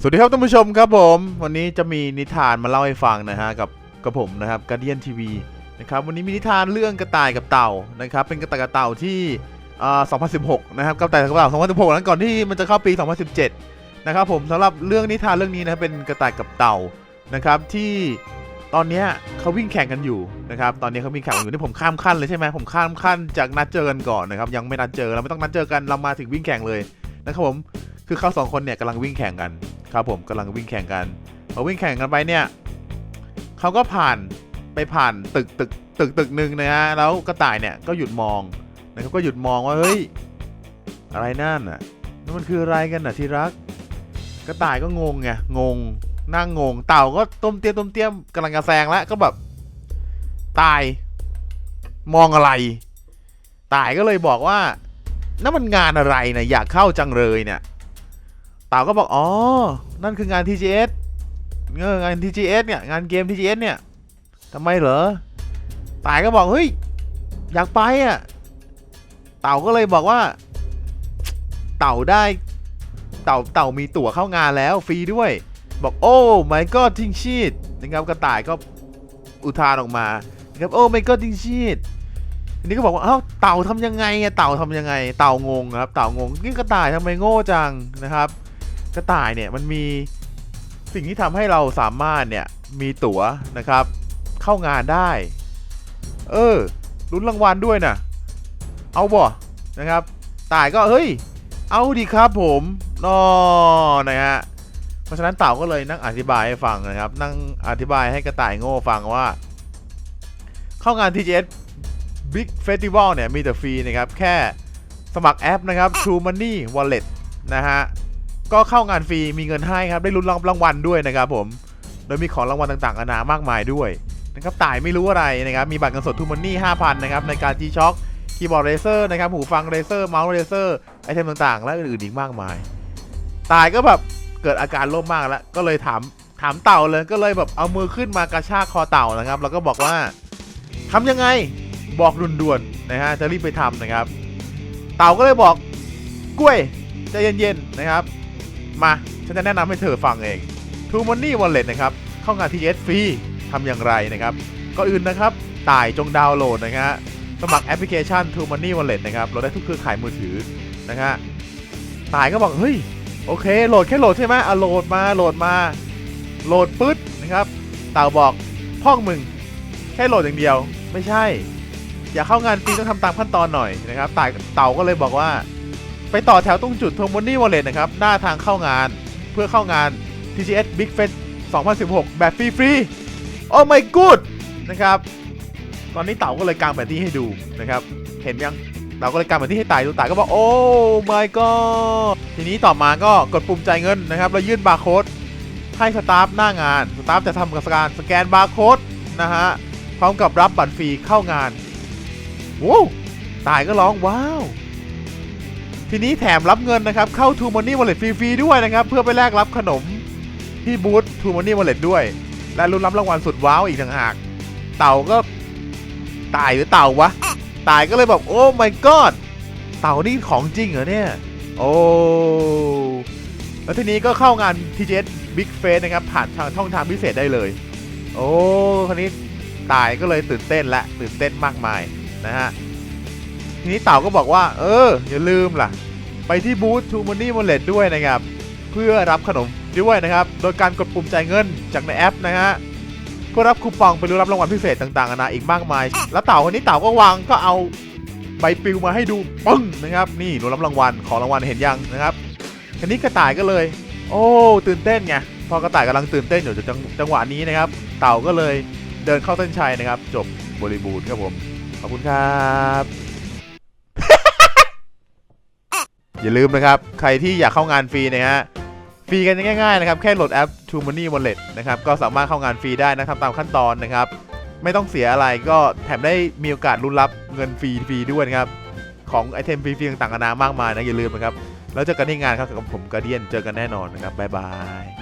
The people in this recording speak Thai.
สวัสดีครับท่านผู้ชมครับผม วันนี้จะมีนิทานมาเล่าให้ฟังนะฮะกับกับผมนะครับการเดียนทีวีนะครับวันนี้มีนิทานเรื่องกระต่ายกับเต่านะครับเป็นกระต่ายกับเต่าที่อ่า2016 นะครับกระต่ายกับเต่า 2016 นั้นก่อนที่มันจะเข้าปี 2017 นะครับผมสำหรับเรื่องนิทานเรื่องนี้นะเป็นกระต่ายกับเต่านะครับที่ตอนนี้เขาวิ่งแข่งกันอยู่นะครับตอนนี้เขาวิ่งแข่งกันอยู่นี่ผมข้ามขั้นเลยใช่ไหมผมข้ามขั้นจากนัดเจอกันก่อนนะครับยังไม่นัดเจอเราไม่ต้องนัดเจอกันเรามาถึงวิ่งแข่งเลยนะครับผมคือเขาสองคนเนี่ยกำลังวิ่งแข่งกัน ครับผมกำลังวิ่งแข่งกันพอวิ่งแข่งกันไปเนี่ยเขาก็ผ่านไปผ่านตึกตึกตึกตึกหนึ่งนะฮะแล้วกระต่ายเนี่ยก็หยุดมองนะครับก็หยุดมองว่าเฮ้ยอะไรนั่นน่ะนั่นมันคืออะไรกันน่ะที่รัก กระต่ายก็งงไงงงนั่งงง เต่าก็ต้มเตี้ยมต้มเตี้ยมกำลังจะแซงแล้วก็แบบตายมองอะไรตายก็เลยบอกว่านั่นมันงานอะไรนะอยากเข้าจังเลยเนี่ย เต่าก็บอกอ๋อ นั่นคืองาน TGS เอองาน TGS เนี่ยงานเกม TGS เนี่ยทำไมเหรอตายก็บอกเฮ้ยอยากไปอะเต่าก็เลยบอกว่า เต่าได้ เต่าเต่ามีตั๋วเข้างานแล้วฟรีด้วย บอกโอ้ my god ทิ้งชีตนะครับกระต่ายก็อุทานออกมานะครับโอ้ my god ทิ้งชีตทีนี้ก็บอกว่าเอ้าเต่าทำยังไงอะเต่าทำยังไง เต่างงครับ เต่างงนี่กระต่ายทำไมโง่จังนะครับ กระต่ายเนี่ยมันมีสิ่งที่ทำให้เราสามารถเนี่ยมีตั๋วนะครับ เข้างานได้ เออลุ้นรางวัลด้วยนะเอาบ่นะครับต่ายก็เฮ้ย เอาดีครับผมนอนะฮะเพราะฉะนั้นเต่าก็เลยนั่งอธิบายให้ฟังนะครับ นั่งอธิบายให้กระต่ายโง่ฟังว่า เข้างาน TGS Big Festival เนี่ยมีแต่ฟรีนะครับ แค่สมัครแอปนะครับ True Money Wallet นะฮะ ก็เข้างานฟรีมีเงินให้ครับได้ลุ้นรางวัลด้วยนะครับผมโดยมีของรางวัลต่างๆนานามากมายด้วยนะครับต่ายไม่รู้อะไรนะครับมีบัตรเงินสดทูมันนี่5,000นะครับในการ G-Shock คีย์บอร์ดเรเซอร์นะครับหูฟังเรเซอร์เมาส์เรเซอร์ไอเทมต่างๆ และอื่นๆอีกมากมาย ตายก็แบบเกิดอาการโลภมากแล้ว ก็เลยถามถามเต่าเลยก็เลยแบบเอามือขึ้นมากระชากคอเต่านะครับ แล้วก็บอกว่าทำยังไงบอกด่วนๆนะฮะจะรีบไปทำนะครับ เต่าก็เลยบอกกล้วยใจเย็นๆนะครับ มา ฉันจะแนะนำให้เธอฟังเอง True Money Wallet นะครับ เข้างาน TS ฟรีทำอย่างไรนะครับก็อื่นนะครับต่ายจงดาวน์โหลดนะฮะสมัครแอปพลิเคชัน True Money Wallet นะครับโหลดได้ทุกเครือข่ายมือถือนะฮะต่ายก็บอกเฮ้ยโอเคโหลดแค่โหลดใช่ไหมอะโหลดมาโหลดมาโหลดปึ๊ดนะครับเต่าบอกพ่องมึงแค่โหลดอย่างเดียว ไม่ใช่ อย่าเข้างานฟรีต้องทำตามขั้นตอนหน่อยนะครับต่ายเต่าก็เลยบอกว่า ไปต่อแถวตรงจุด t o m o n y Wallet นะครับ หน้าทางเข้างานเพื่อเข้างาน TGS Big Fest 2016 แบบฟรีๆโอ้ my god นะครับ ตอนนี้เต่าก็เลยกางแผนที่ให้ดูนะครับ เห็นยังเต่าก็เลยกางแผนที่ให้ตายดูตายก็บอกโอ้ my god ทีนี้ต่อมาก็กดปุ่มจ่ายเงินนะครับแล้วยื่นบาร์โค้ดให้สตาฟหน้างานสตาฟจะทำการสแกนบาร์โค้ดนะฮะพร้อมกับรับบัตรฟรีเข้างานว้วตายก็ร้องว้าว ทีนี้แถมรับเงินนะครับ เข้า True Money Wallet ฟรีๆด้วยนะครับ เพื่อไปแลกรับขนมที่บูธ True Money Wallet ด้วย และลุ้นรับรางวัลสุดว้าวอีกต่างหาก เต่าก็ตายหรือเต่าวะ ตายก็เลยบอกโอ้ my god เต่านี่ของจริงเหรอเนี่ย โอ้แล้วทีนี้ก็เข้างาน TGS Big Face นะครับ ผ่านทางช่องทางพิเศษได้เลย โอ้คนนี้ตายก็เลยตื่นเต้นและตื่นเต้นมากมายนะฮะ ทีนี้เต่าก็บอกว่า เออ อย่าลืมล่ะ ไปที่บูธ True Money Wallet ด้วยนะครับ เพื่อรับขนมด้วยนะครับ โดยการกดปุ่มจ่ายเงินจากในแอปนะฮะเพื่อรับคูปองไปรู้รับรางวัลพิเศษต่างๆนานาอีกมากมาย แล้วเต่าคนนี้เต่าก็วางก็เอาใบปลิวมาให้ดูปึ้งนะครับ นี่รู้รับรางวัลของรางวัลเห็นยังนะครับทีนี้กระต่ายก็เลย โอ้ตื่นเต้นไงพอกระต่ายกำลังตื่นเต้นอยู่จังจังหวะนี้นะครับ เต่าก็เลยเดินเข้าเส้นชัยนะครับ จบบริบูรณ์ครับผม ขอบคุณครับ อย่าลืมนะครับ ใครที่อยากเข้างานฟรีนะฮะฟรีกันง่ายๆนะครับแค่โหลดแอป True Money Wallet นะครับก็สามารถเข้างานฟรีได้นะครับตามขั้นตอนนะครับ ไม่ต้องเสียอะไรก็แถมได้มีโอกาสลุ้นรับเงินฟรีฟรีด้วยนะครับของไอเทมฟรีๆต่างๆนานามากมายนะอย่าลืมนะครับแล้วเจอกันที่งานครับกับผมกระเดียนเจอกันแน่นอนนะครับบ๊ายบาย